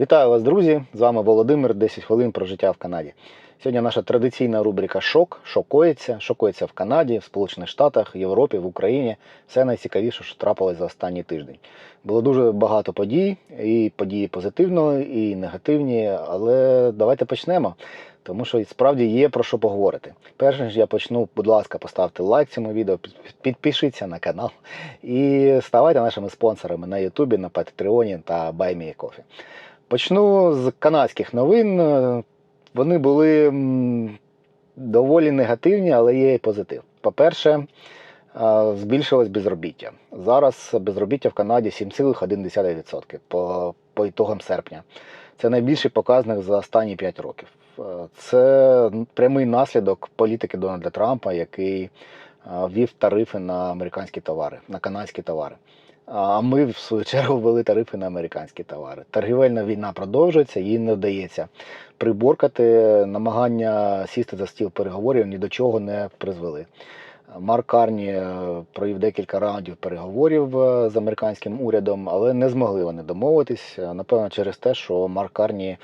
Вітаю вас, друзі! З вами Володимир. 10 хвилин про життя в Канаді. Сьогодні наша традиційна рубрика Шок. Шокується. Шокується в Канаді, в Сполучених Штатах, Європі, в Україні. Все найцікавіше, що трапилось за останній тиждень. Було дуже багато подій, і події позитивні, і негативні. Але давайте почнемо. Тому що справді є про що поговорити. Перш ніж я почну, будь ласка, поставте лайк цьому відео, підпишіться на канал і ставайте нашими спонсорами на Ютубі, на Патреоні та BuyMeACoffee. Почну з канадських новин. Вони були доволі негативні, але є і позитив. По-перше, е, збільшилось безробіття. Зараз безробіття в Канаді 7,1% по, по ітогам серпня. Це найбільший показник за останні 5 років. Е, Це прямий наслідок політики Дональда Трампа, який е, ввів тарифи на американські товари, на канадські товари. А ми, в свою чергу, ввели тарифи на американські товари. Торгівельна війна продовжується, їй не вдається приборкати. Намагання сісти за стіл переговорів ні до чого не призвели. Марк Карні е, провів декілька раундів переговорів е, з американським урядом, але не змогли вони домовитись. Напевно, через те, що Марк Карні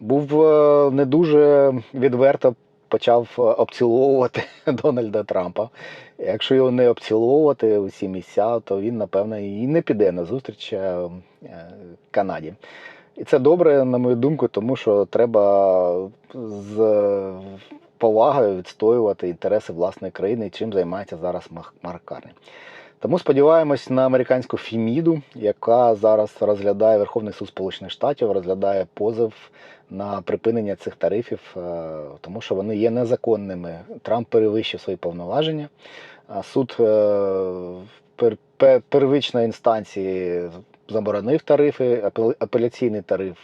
був е, не дуже відверто почав е, обціловувати Дональда Трампа. Якщо його не обціловувати усі місця, то він, напевно, і не піде на зустріч е, е, Канаді. І це добре, на мою думку, тому що треба з повагою відстоювати інтереси власної країни, чим займається зараз Марк Карні. Тому сподіваємось на американську Фіміду, яка зараз розглядає Верховний суд Сполучених Штатів, розглядає позов на припинення цих тарифів, е, тому що вони є незаконними. Трамп перевищив свої повноваження. Суд е, первичної інстанції заборонив тарифи, апеляційний тариф.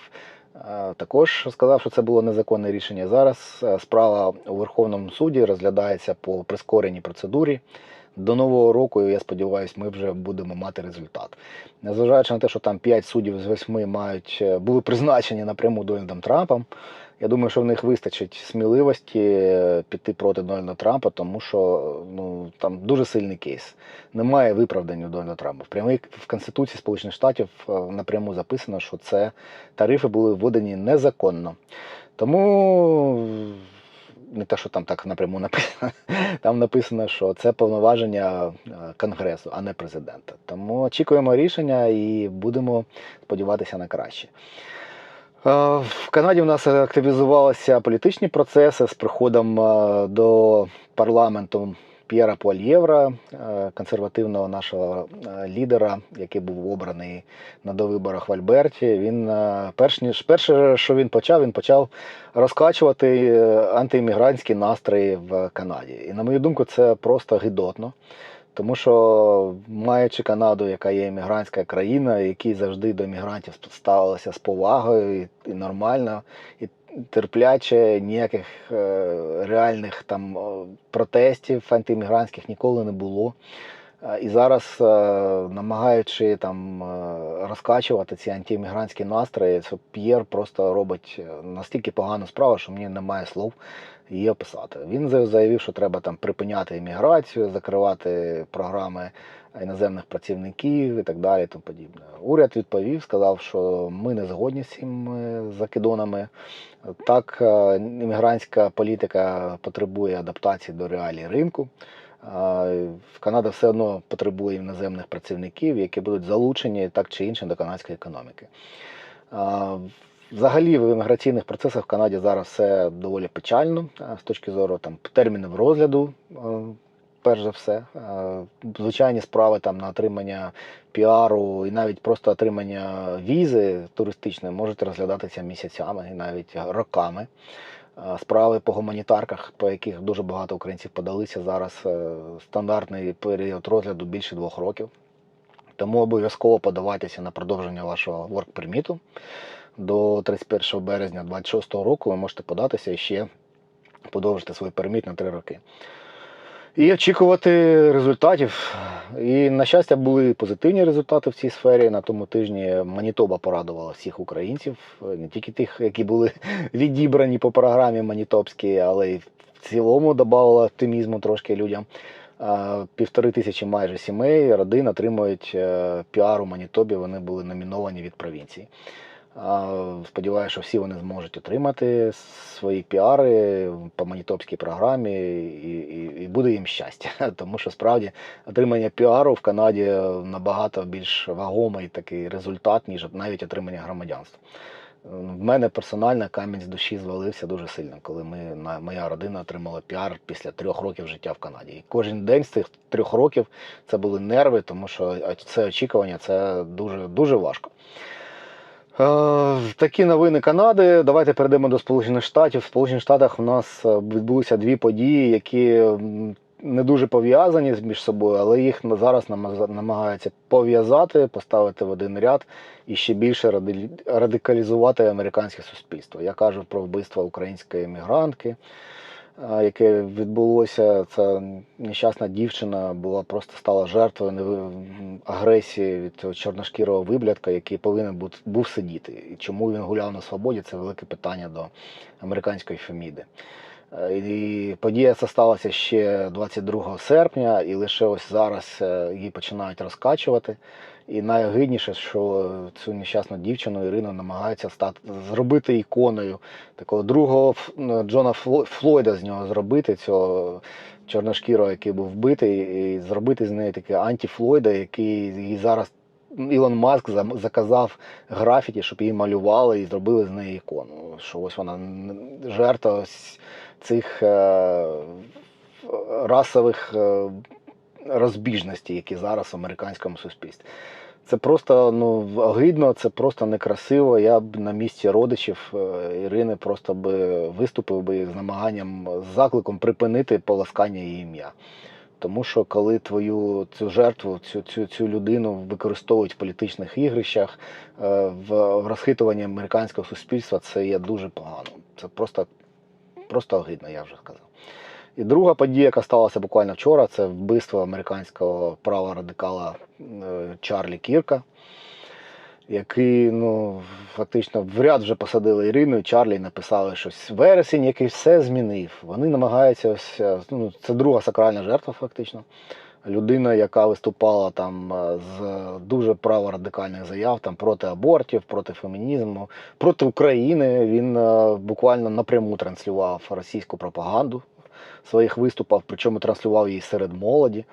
е, Також сказав, що це було незаконне рішення. Зараз справа у Верховному суді розглядається по прискореній процедурі. До нового року, я сподіваюся, ми вже будемо мати результат. Незважаючи на те, що там 5 суддів з 8 мають е, були призначені напряму Дональдом Трампом. Я думаю, що в них вистачить сміливості е, піти проти Дональда Трампа, тому що ну там дуже сильний кейс. Немає виправдань у Дональда Трампа. В прямій в Конституції Сполучених Штатів е, напряму записано, що це тарифи були введені незаконно. Тому не те, що там так напряму написано, там написано, що це повноваження е, Конгресу, а не президента. Тому очікуємо рішення і будемо сподіватися на краще. Е, В Канаді в нас активізувалися політичні процеси з приходом е, до парламенту П'єра Пуальєвра, е, консервативного нашого е, лідера, який був обраний на довиборах в Альберті. Він е, перш ніж перше, що він почав, він почав розкачувати антиіммігрантські настрої в Канаді. І на мою думку, це просто гидотно. Тому що, маючи Канаду, яка є іммігрантська країна, які завжди до іммігрантів ставилися з повагою і нормально, і терпляче, ніяких е, реальних там протестів антиіммігрантських ніколи не було. Е, І зараз, е, намагаючи там е, розкачувати ці антиіммігрантські настрої, це П'єр просто робить е, настільки погану справу, що мені немає слов її описати. Він заявив, що треба там припиняти імміграцію, закривати програми іноземних працівників і так далі. Тому подібне. Уряд відповів, сказав, що ми не згодні з цими закидонами. Так, е, іммігрантська політика потребує адаптації до реалій ринку. А, Канада все одно потребує іноземних працівників, які будуть залучені так чи інше до канадської економіки. Взагалі в імміграційних процесах в Канаді зараз все доволі печально з точки зору там термінів розгляду, е, перш за все. Е, Звичайні справи там на отримання піару і навіть просто отримання візи туристичної можуть розглядатися місяцями і навіть роками. Е, Справи по гуманітарках, по яких дуже багато українців подалися зараз. е, Стандартний період розгляду більше двох років. Тому обов'язково подавайтеся на продовження вашого work перміту до 31 березня 2026 року. Ви можете податися і ще подовжити свій перміт на 3 роки. І очікувати результатів. І, на щастя, були позитивні результати в цій сфері. На тому тижні Манітоба порадувала всіх українців, не тільки тих, які були відібрані по програмі Манітопській, але й в цілому додавала оптимізму трошки людям. Півтори тисячі майже сімей, родин отримують е, піар у Манітобі. Вони були номіновані від провінції. Сподіваюся, що всі вони зможуть отримати свої піари по манітопській програмі, і, і, і буде їм щастя. Тому що справді отримання піару в Канаді набагато більш вагомий такий результат, ніж навіть отримання громадянства. В мене персонально камінь з душі звалився дуже сильно, коли ми, моя родина отримала піар після трьох років життя в Канаді. І кожен день з цих трьох років це були нерви, тому що це очікування це дуже, дуже важко. Е, Такі новини Канади. Давайте перейдемо до Сполучених Штатів. В Сполучених Штатах у нас е, відбулися дві події, які не дуже пов'язані між собою, але їх зараз намагаються пов'язати, поставити в один ряд і ще більше ради- радикалізувати американське суспільство. Я кажу про вбивство української емігрантки, яке відбулося. Це нещасна дівчина була просто стала жертвою агресії від цього чорношкірого виблядка, який повинен був сидіти. І чому він гуляв на свободі? Це велике питання до американської Феміди. Е, І подія ця сталася ще 22 серпня, і лише ось зараз е, її починають розкачувати. І найогидніше, що цю нещасну дівчину Ірину намагаються стати зробити іконою такого другого ну, Джона Флойда з нього зробити цього чорношкірого, який був вбитий, і зробити з неї таке антіфлойда, який її зараз Ілон Маск заказав графіті, щоб її малювали і зробили з неї ікону. Що ось вона жертва цих е, расових розбіжностей, які зараз в американському суспільстві. Це просто ну огидно, це просто некрасиво. Я б на місці родичів е, Ірини просто би виступив би з намаганням з закликом припинити поласкання її ім'я. Тому що коли твою цю жертву, цю, цю, цю людину використовують в політичних ігрищах, е, в, в розхитуванні американського суспільства, це є дуже погано. Це просто, просто огидно, я вже сказав. І друга подія, яка сталася буквально вчора, це вбивство американського права радикала е, Чарлі Кірка, який ну, фактично в ряд вже посадили Ірину і Чарлі написали щось вересень, який все змінив. Вони намагаються ось е, ну, це друга сакральна жертва, фактично. Людина, яка виступала там е, з дуже праворадикальних заяв там проти абортів, проти фемінізму, проти України. Він буквально напряму транслював російську пропаганду своїх виступах, причому транслював її серед молоді,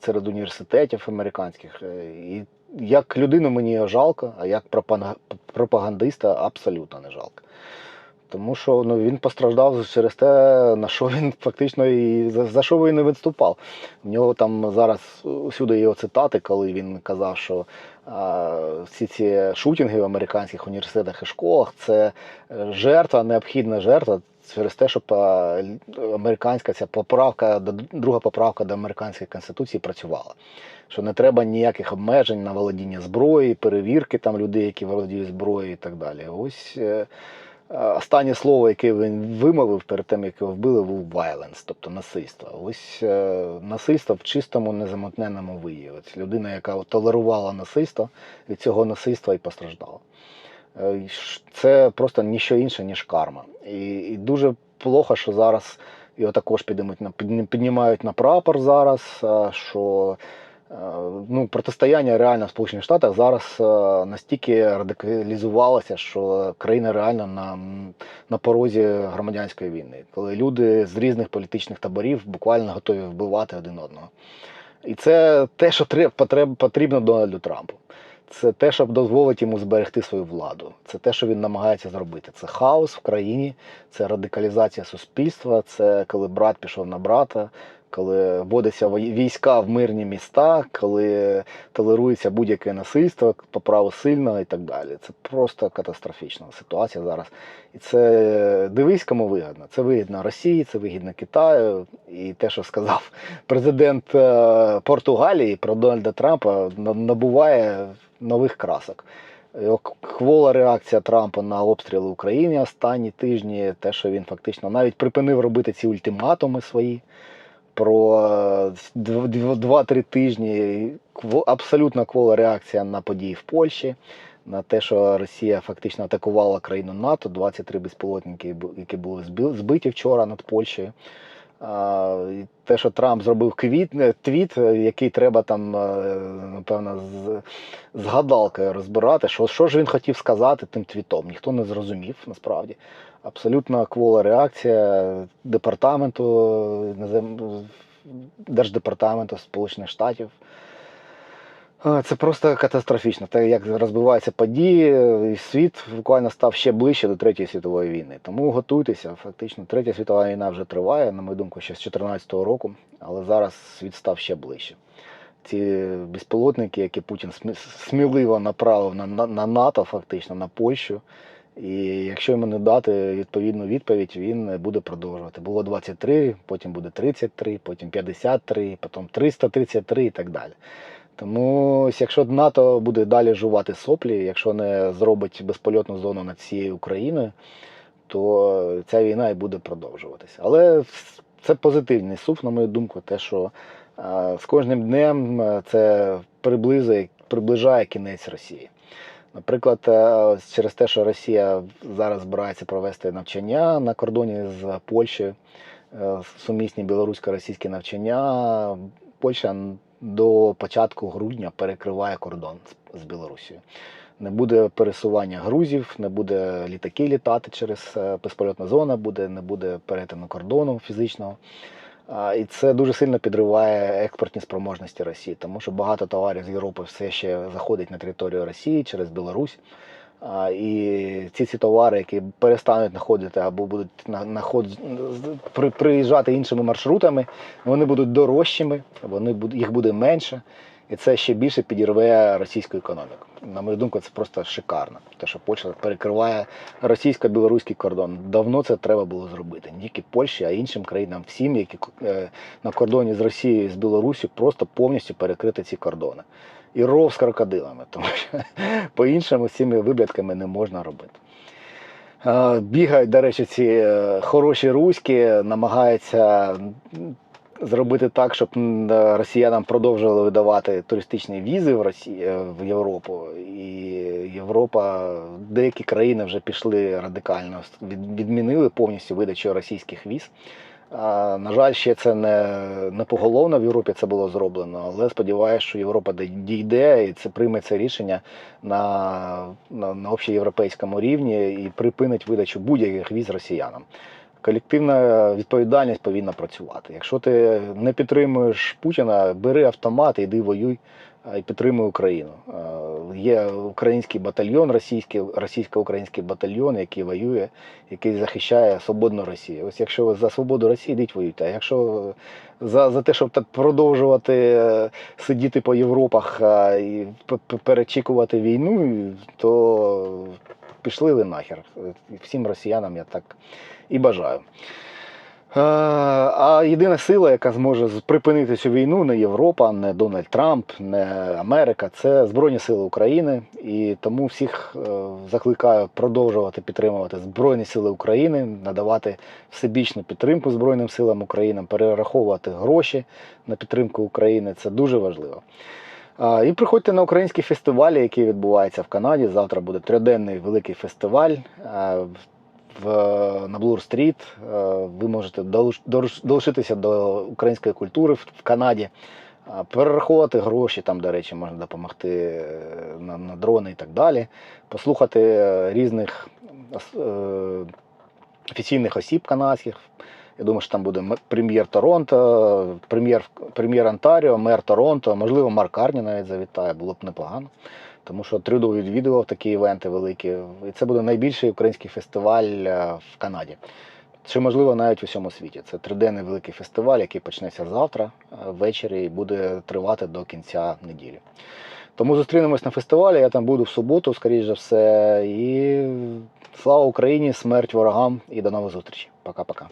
серед університетів американських. Е, І як людину мені жалко, а як пропагандиста абсолютно не жалко. Тому що ну, він постраждав через те, на що він фактично і за, за що він не виступав. В нього там зараз усюди його цитати, коли він казав, що а, всі ці шутінги в американських університетах і школах це е, жертва, необхідна жертва через те, щоб американська ця поправка, друга поправка до американської конституції працювала. Що не треба ніяких обмежень на володіння зброї, перевірки там людей, які володіють зброєю і так далі. Ось е, е, останнє слово, яке він вимовив перед тим, як його вбили, був violence, тобто насильство. Ось е, насильство в чистому незамутненому вияві. Людина, яка толерувала насильство, від цього насильства і постраждала. Е, Це просто ніщо інше, ніж карма. І, і дуже плохо, що зараз його також піднімуть на піднімають на прапор зараз. е, Що е, ну, протистояння реально в Сполучених Штатах зараз настільки радикалізувалося, що країна реально на, на порозі громадянської війни, коли люди з різних політичних таборів буквально готові вбивати один одного. І це те, що потрібно Дональду Трампу. Це те, щоб дозволить йому зберегти свою владу. Це те, що він намагається зробити. Це хаос в країні, це радикалізація суспільства, це коли брат пішов на брата, коли вводяться війська в мирні міста, коли толерується будь-яке насильство по праву сильного і так далі. Це просто катастрофічна ситуація зараз. І це дивись, кому вигідно. Це вигідно Росії, це вигідно Китаю. І те, що сказав президент е, Португалії про Дональда Трампа, набуває нових красок. К- Квола реакція Трампа на обстріли України останні тижні, те, що він фактично навіть припинив робити ці ультиматуми свої про е, дв- дв- два-три тижні. Абсолютно квола реакція на події в Польщі, на те, що Росія фактично атакувала країну НАТО, 23 безпілотники, які були збиті вчора над Польщею. Те, що Трамп зробив квіт, твіт, який треба там, е, напевно, з, з гадалкою розбирати, що, що ж він хотів сказати тим твітом. Ніхто не зрозумів насправді. Абсолютно квола реакція департаменту Держдепартаменту Сполучених Штатів. Це просто катастрофічно. Те, як розбиваються події, світ буквально став ще ближче до Третьої світової війни. Тому готуйтеся. Фактично, Третя світова війна вже триває, на мою думку, ще з 2014 року, але зараз світ став ще ближче. Ці безпілотники, які Путін сміливо направив на, на, на НАТО, фактично, на Польщу. І якщо йому не дати відповідну відповідь, він буде продовжувати. Було 23, потім буде 33, потім 53, потім 333 і так далі. Тому якщо НАТО буде далі жувати соплі, якщо не зробить безпольотну зону над всією Україною, то ця війна і буде продовжуватися. Але це позитивний сув, на мою думку, те, що е, з кожним днем е, це приблизує, приближає кінець Росії. Наприклад, е, через те, що Росія зараз збирається провести навчання на кордоні з Польщею, сумісні білорусько-російські навчання, Польща до початку грудня перекриває кордон з- Білорусією. Не буде пересування грузів, не буде літаки літати через е, безпольотна зона, буде, не буде перетину кордону фізичного. І це дуже сильно підриває експортні спроможності Росії, тому що багато товарів з Європи все ще заходить на територію Росії через Білорусь. І ці ці товари, які перестануть знаходити або будуть на- наход... при- приїжджати іншими маршрутами, вони будуть дорожчими, вони буд- їх буде менше, і це ще більше підірве російську економіку. На мою думку, це просто шикарно. Те, що Польща перекриває російсько-білоруський кордон. Давно це треба було зробити. Не тільки Польщі, а іншим країнам, всім, які е, на кордоні з Росією і з Білорусі, просто повністю перекрити ці кордони. І ров з крокодилами, тому що по-іншому цими виблядками не можна робити. Бігають, до речі, ці е, хороші руські, намагаються зробити так, щоб е, росіянам продовжували видавати туристичні візи в Росії е, в Європу. І Європа, деякі країни вже пішли радикально, відмінили повністю видачу російських віз. На жаль, ще це не, не поголовно в Європі це було зроблено, але сподіваюся, що Європа дійде і це прийме це рішення на, на, на общоєвропейському рівні і припинить видачу будь-яких віз росіянам. Колективна відповідальність повинна працювати. Якщо ти не підтримуєш Путіна, бери автомат і йди воюй і підтримуй Україну. Е, Є український батальйон, російський, російсько-український батальйон, який воює, який захищає свободну Росію. Ось якщо ви за свободу Росії, йдіть воюйте. А якщо за, за те, щоб так продовжувати е, сидіти по Європах і перечікувати війну, то пішли ви нахер. Всім росіянам я так і бажаю. Е, А єдина сила, яка зможе припинити цю війну, не Європа, не Дональд Трамп, не Америка, це Збройні Сили України. І тому всіх е, закликаю продовжувати підтримувати Збройні Сили України, надавати всебічну підтримку Збройним силам України, перераховувати гроші на підтримку України. Це дуже важливо. І приходьте на українські фестивалі, які відбуваються в Канаді. Завтра буде триденний великий фестиваль. В, на Блур-стріт ви можете долуч- долуч- долучитися до української культури в, Канаді, а, перераховувати гроші, там, до речі, можна допомогти е, на, на дрони і так далі, послухати е, різних е, офіційних осіб канадських. Я думаю, що там буде прем'єр Торонто, прем'єр, прем'єр Онтаріо, мер Торонто, можливо, Марк Карні навіть завітає, було б непогано. Тому що Трюдо відвідував такі івенти великі. І це буде найбільший український фестиваль е, в Канаді. Чи можливо навіть у всьому світі. Це триденний великий фестиваль, який почнеться завтра е, ввечері і буде тривати до кінця неділі. Тому зустрінемось на фестивалі. Я там буду в суботу, скоріш за все. І слава Україні, смерть ворогам і до нових зустрічей. Пока-пока.